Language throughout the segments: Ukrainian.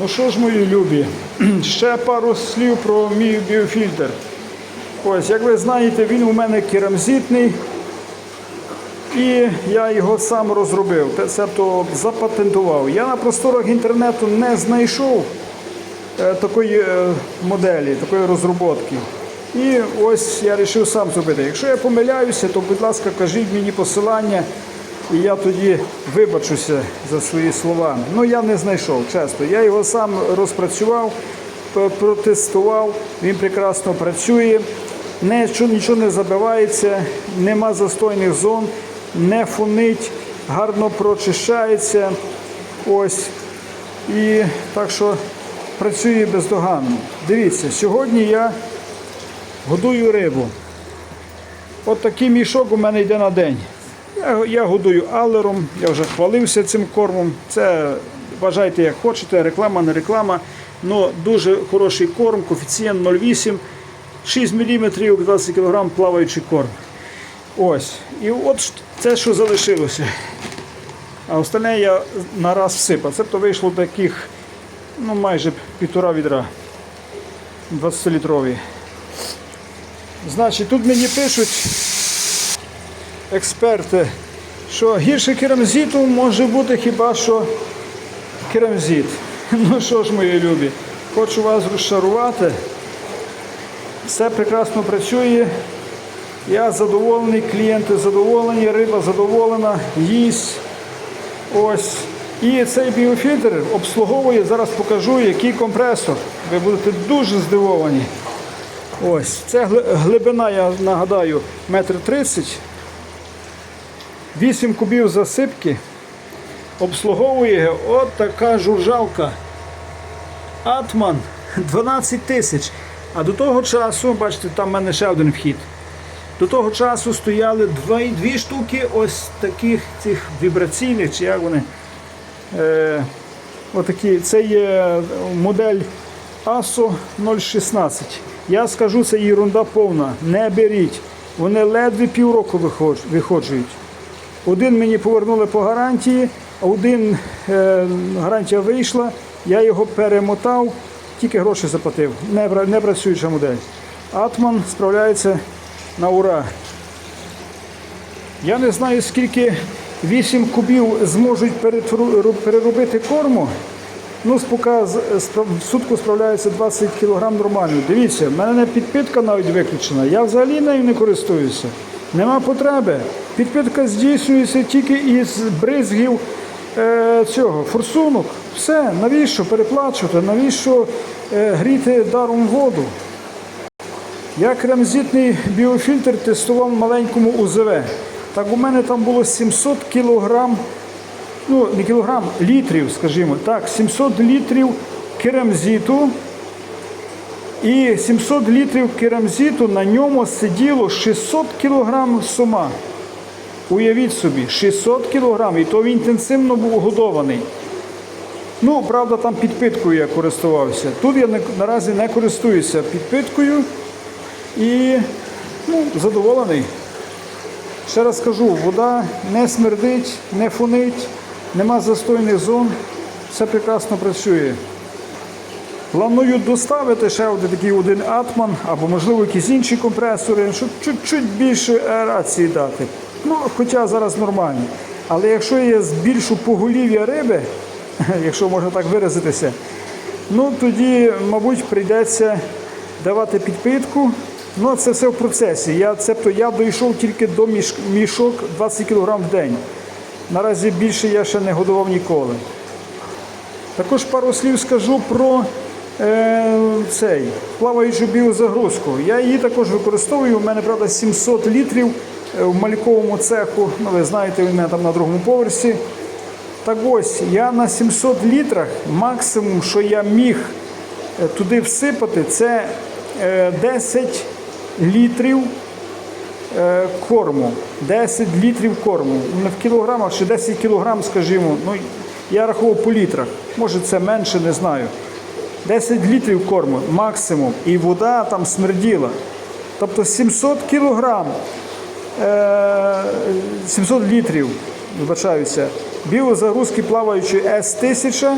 Ну що ж, мої любі, ще пару слів про мій біофільтр. Ось, як ви знаєте, він у мене керамзитний. І я його сам розробив, тобто запатентував. Я на просторах інтернету не знайшов е, такої е, моделі, такої розробки. І ось я вирішив сам зробити. Якщо я помиляюся, то, будь ласка, кажіть мені посилання, і я тоді вибачуся за свої слова. Ну я не знайшов, чесно. Я його сам розпрацював, протестував, він прекрасно працює, нічого, не забивається, нема застойних зон, не фонить, гарно прочищається. Ось. І так що працює бездоганно. Дивіться, сьогодні я годую рибу. От такий мішок у мене йде на день. Я, я годую алером, я вже хвалився цим кормом. Це вважайте як хочете, реклама, не реклама. Ну, дуже хороший корм, коефіцієнт 0,8, 6 мм, 20 кг плаваючий корм. Ось. І от це, що залишилося. А остальне я на раз всипав. Тобто вийшло таких ну, майже півтора відра 20-літрові. Значить, тут мені пишуть експерти, що гірше керамзиту може бути хіба що керамзит. Ну що ж, мої любі, хочу вас розчарувати. Все прекрасно працює. Я задоволений, клієнти задоволені, риба задоволена, їсть. Ось. І цей біофільтр обслуговує, зараз покажу, який компресор. Ви будете дуже здивовані. Ось, це глибина, я нагадаю, метр тридцять. 8 кубів засипки. Обслуговує от така журжалка. Атман 12 тисяч. А до того часу, бачите, там в мене ще один вхід. До того часу стояли дві, дві штуки ось таких цих вібраційних, чи як вони. Е, отакі. Це є модель ASO 016. Я скажу, це ерунда повна. Не беріть. Вони ледве півроку виходжують. Один мені повернули по гарантії, один е, гарантія вийшла, я його перемотав, тільки гроші заплатив. Не, не працююча модель. Атман справляється на ура. Я не знаю, скільки 8 кубів зможуть переробити корму. Ну, справ- в сутку справляється 20 кг нормально. Дивіться, в мене підпитка навіть виключена. Я взагалі нею не користуюся. Нема потреби. Підпитка здійснюється тільки із бризгів е, цього, форсунок. Все, навіщо переплачувати, навіщо е, гріти даром воду? Я кремзитний біофільтр тестував маленькому УЗВ. Так у мене там було 700 кілограм, ну не кілограм, літрів, скажімо так, 700 літрів керамзиту. І 700 літрів керамзиту на ньому сиділо 600 кілограм сома. Уявіть собі, 600 кілограм, і то він інтенсивно був годований. Ну, правда, там підпиткою я користувався. Тут я наразі не користуюся підпиткою і ну, задоволений. Ще раз кажу, вода не смердить, не фонить, нема застойних зон, все прекрасно працює. Планую доставити ще один такий один атман або, можливо, якісь інші компресори, щоб чуть-чуть більше аерації дати. Ну, хоча зараз нормально. Але якщо я збільшу поголів'я риби, якщо можна так виразитися, ну тоді, мабуть, прийдеться давати підпитку. Ну, це все в процесі. Я, цебто, я дійшов тільки до мішок 20 кг в день. Наразі більше я ще не годував ніколи. Також пару слів скажу про е, цей плаваючу біозагрузку. Я її також використовую. У мене, правда, 700 літрів в мальковому цеху. Ну, ви знаєте, він мене там на другому поверсі. Так ось, я на 700 літрах максимум, що я міг е, туди всипати, це е, 10 літрів е, корму. 10 літрів корму. Не в кілограмах, чи 10 кілограм, скажімо. Ну, я рахував по літрах. Може це менше, не знаю. 10 літрів корму максимум. І вода там смерділа. Тобто 700 кілограм, е, 700 літрів, вибачаюся, біозагрузки плаваючої С-1000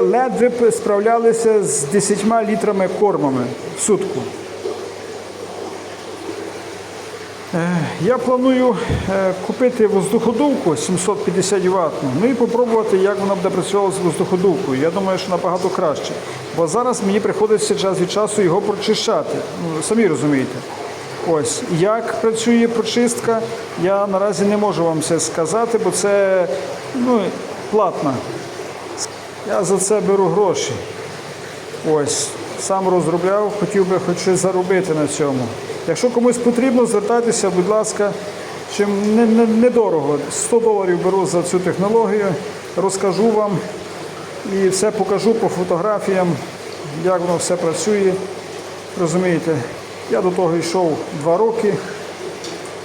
ледве справлялися з 10 літрами кормами в сутку. Е, Я планую е, купити воздуходувку 750 Вт, ну і попробувати, як вона буде працювати з воздуходувкою. Я думаю, що набагато краще. Бо зараз мені приходиться час від часу його прочищати. Ну, самі розумієте. Ось як працює прочистка, я наразі не можу вам це сказати, бо це ну, платна. Я за це беру гроші. Ось, сам розробляв, хотів би хоч щось заробити на цьому. Якщо комусь потрібно, звертайтеся, будь ласка, чим не- не- 100 доларів беру за цю технологію, розкажу вам і все покажу по фотографіям, як воно все працює. Розумієте, я до того йшов два роки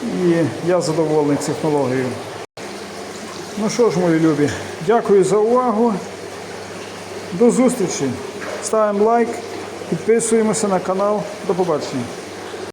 і я задоволений технологією. Ну що ж, мої любі, дякую за увагу. До зустрічі. Ставимо лайк, підписуємося на канал. До побачення.